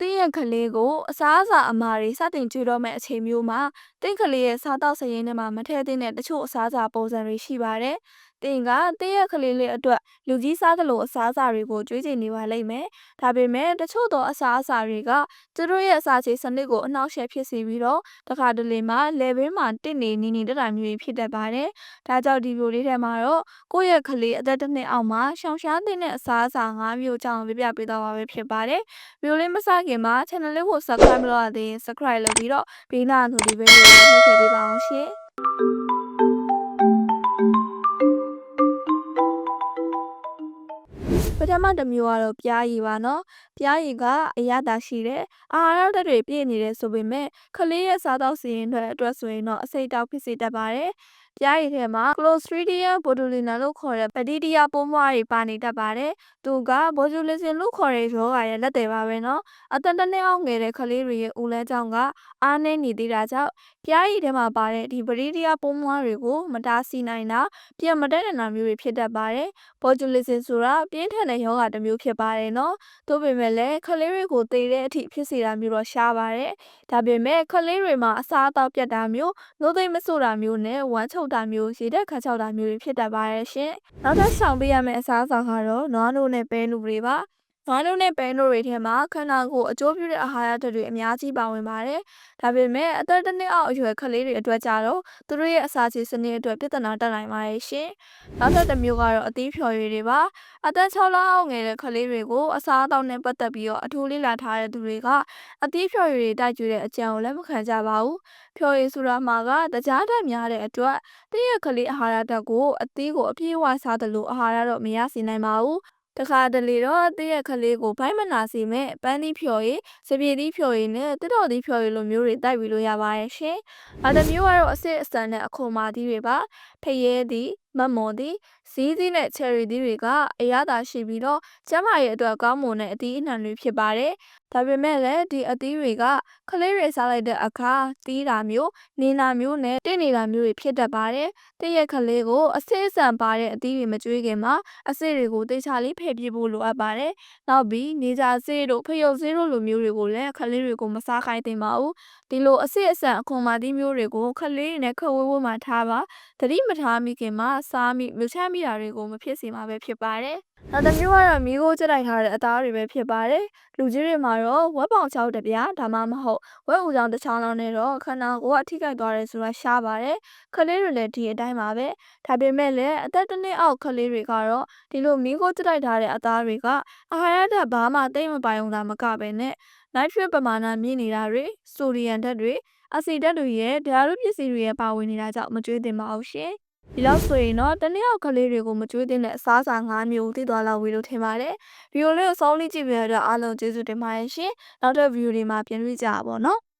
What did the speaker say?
တင်း ရဲ့ကလေးကိုအစားအစာအမာတွေစတင်ကျွေးတော့မယ့်အချိန်မျိုးမှာတင်းကလေးရဲ့စားတောက်စရင်းထဲမှာမထည့်သင့်တဲ့တချို့အစားအစာပုံစံတွေရှိပါတယ်။တင်းကတင်းရဲ့ကလေးလေးအတွက်လူကြီးစားသလိုအစားအစာတွေကိုကျွေးချင်နေပါလိမ့်မယ်။ဒါပေမဲ့တချို့သောအစားအစာတွေကသူတို့ရဲ့အစာချေစနစ်ကိုအနှောက်အယှက်ဖြစ်စေပြီးတော့တခါတလေမှာလယ်ဘေးမှာတစ်နေနေနေတတ်တာမျိုးတွေဖြစ်တတ်ပါတယ်။ဒါကြောင့်ဒီဗီဒီယိုလေးထဲမှာတော့ကိုယ့်ရဲ့ကလေးအသက်တစ်နှစ်အောက်မှာရှောင်ရှားသင့်တဲ့အစားအစာ၅မျိုးအကြောင်းပြပြပေးသွားပါမယ်ဖြစ်ပါတယ်။ဗီဒီယိုလေးမစခင်မှာ channel လေးကို subscribe မလုပ်ရသေးရင် subscribe လုပ်ပြီးတော့ဘေးနား notification လေးကိုနှိပ်ထည့်ပေးပါအောင်ရှင်။ပထမတစ်မျိုးကတော့ပြားရည်ပါနော်ပြားရည်ကအရသာရှိတဲ့အာဟာရဓာတ်တွေပြည့်နေတယ်ဆိုပေမဲ့ကလေးရဲ့စားသောက်စီရင်တွေအတွက်ဆိုရင်တော့အစိတ်တောက်ဖြစ်စေတတ်ပါတယ်ပြားရည်ထဲမှာ Clostridium botulinum လို့ခေါ်တဲ့ဘက်တီးရီးယားပိုးမွှားတွေပါနေတတ်ပါတယ်။သူက botulism လို့ခေါ်တဲ့ရောဂါရဲ့လက်သည်ပါပဲနော်။အသက်တစ်နှစ်အောက်ငယ်တဲ့ကလေးတွေရဲ့ဦးလဲကြောင့်ကအားနည်းနေသေးတာကြောင့်ပြားရည်ထဲမှာပါတဲ့ဒီဘက်တီးရီးယားပိုးမွှားတွေကိုမတားဆီးနိုင်တာပြန်မတက်နိုင်တာမျိုးတွေဖြစ်တတ်ပါတယ်။ botulism ဆိုတာပြင်းထန်တဲ့ရောဂါတစ်မျိုးဖြစ်ပါတယ်နော်။သို့ပေမဲ့လည်းကလေးတွေကိုသေတဲ့အထိဖြစ်စေတာမျိုးတော့ရှားပါတယ်။ဒါပေမဲ့ကလေးတွေမှာအစားအသောက်ပြတ်တာမျိုး၊နိုးသိမ့်မဆို့တာမျိုးနဲ့ဝမ်းချုပ်တာမျိုး၊ရေဓာတ်ခါချောက်တာမျိုးတွေဖြစ်တတ်ပါတယ်ရှင်။နောက်ထပ်ရှောင်ပေးရမယ့်အစားအစာကတော့နွားနို့နဲ့ပဲနို့တွေပါ။ နွားနို့နဲ့ပဲနို့တွေထဲမှာခန္ဓာကိုယ်အကျိုးပြုတဲ့အာဟာရဓာတ်တွေအများကြီးပါဝင်ပါတယ်။ဒါပေမဲ့အသက်တစ်နှစ်အောက်အရွယ်ကလေးတွေအတွက်ကြတော့သူတို့ရဲ့အစာချေစနစ်အတွက်ပြဿနာတက်နိုင်ပါတယ်ရှင်။နောက်ထပ်တစ်မျိုးကတော့အသီးဖျော်ရည်တွေပါ။အသက်6လအောက်ငယ်တဲ့ကလေးတွေကိုအစားအသောက်နဲ့ပတ်သက်ပြီးတော့အထူးလေ့လာထားတဲ့သူတွေကအသီးဖျော်ရည်တွေတိုက်ကျွေးတဲ့အကြံကိုလက်မခံကြပါဘူး။ဖျော်ရည်ဆိုတာမှာကတကြားဓာတ်များတဲ့အတွက်တည့်ရကလေးအာဟာရဓာတ်ကိုအသီးကိုအပြည့်အဝစားသလိုအာဟာရတော့မရစေနိုင်ပါဘူး။ တခါတလေတော့တည့်ရကလေးကိုဘိုင်းမနာစေမဲ့ပန်းသီးဖြော်ရည်၊စပြေသီးဖြော်ရည်နဲ့တစ်တော်သီးဖြော်ရည်လိုမျိုးတွေတိုက်ပြီးလို့ရပါတယ်ရှင်။နောက်တစ်မျိုးကတော့အစစ်အစံနဲ့အခွန်မာသီးတွေပါ။ဖရဲသီး၊မတ်မော်သီး၊ဇီးသီးနဲ့ချယ်ရီသီးတွေကအရသာရှိပြီးတော့ကျန်းမာရေးအတွက်ကောင်းမွန်တဲ့အသီးအနှံတွေဖြစ်ပါတယ်။ဒါပေမဲ့လည်းဒီအသီးတွေကကလေးတွေစားလိုက်တဲ့အခါတီးတာမျိုး၊နေတာမျိုးနဲ့တင့်နေတာမျိုးတွေဖြစ်တတ်ပါတယ်။တည့်ရကလေးကိုအစစ်အစံပါတဲ့အသီးတွေမကျွေးခင်မှာအစစ်တွေကိုတေချာလေးဖယ်ပြစ်ဖို့လိုအပ်ပါတယ်။နောက်ပြီးနေကြဆေးတို့ဖျုပ်ဆေးတို့လိုမျိုးတွေကိုလည်းကလေးတွေကိုမစားခိုင်းသင့်ပါဘူး။ဒီလိုအစစ်အစံအခွန်မာသီးမျိုးတွေကိုကလေးတွေနဲ့ခက်ဝေးဝေးမှထားပါ။သတိမထားမိခင်မှာစားမိမြချမ်းမိတာတွေကိုမဖြစ်စေမှာပဲဖြစ်ပါတယ်။နောက်တစ်မျိုးကတော့မီးခိုးကျတိုက်ထားတဲ့အသားတွေပဲဖြစ်ပါတယ်။လူကြီးတွေမှာတော့ဝက်ပေါင်ချောက်တစ်ပြားဒါမှမဟုတ်ဝက်ဥကြောင်တစ်ချောင်းလောက်နဲ့တော့ခန္ဓာကိုယ်ကထိခိုက်သွားတယ်ဆိုတာရှားပါတယ်။ကလေးတွေလည်းဒီအတိုင်းပါပဲ။ဒါပေမဲ့လည်းအသက်တစ်နှစ်အောက်ကလေးတွေကတော့ဒီလိုမီးခိုးကျတိုက်ထားတဲ့အသားတွေကအာဟာရဓာတ်ဘာမှတိတ်မပိုင်ုံသာမကပဲနဲ့နိုင်ထရစ်ပမာဏမြင့်နေတာတွေဆိုဒီယမ်ဓာတ်တွေအဆီဓာတ်တွေရဲ့ဓာတ်ရုပ်ပစ္စည်းတွေရဲ့ပါဝင်နေတာကြောင့်မကျွေးသင့်ပါဘူးရှင်။ ဒီလောက်ဆိုရင်တော့တနေ့အောက်ကလေးတွေကိုမကြွေးတဲ့အစားအစာ၅မျိုးသိသွားလောက်ပြီလို့ထင်ပါတယ်။ဗီဒီယိုလေးကိုစောင်းလေးကြည့်ပြရတဲ့အားလုံးကျေးဇူးတင်ပါတယ်ရှင်။နောက်တဲ့ဗီဒီယိုတွေမှာပြန်တွေ့ကြပါပေါ့နော်။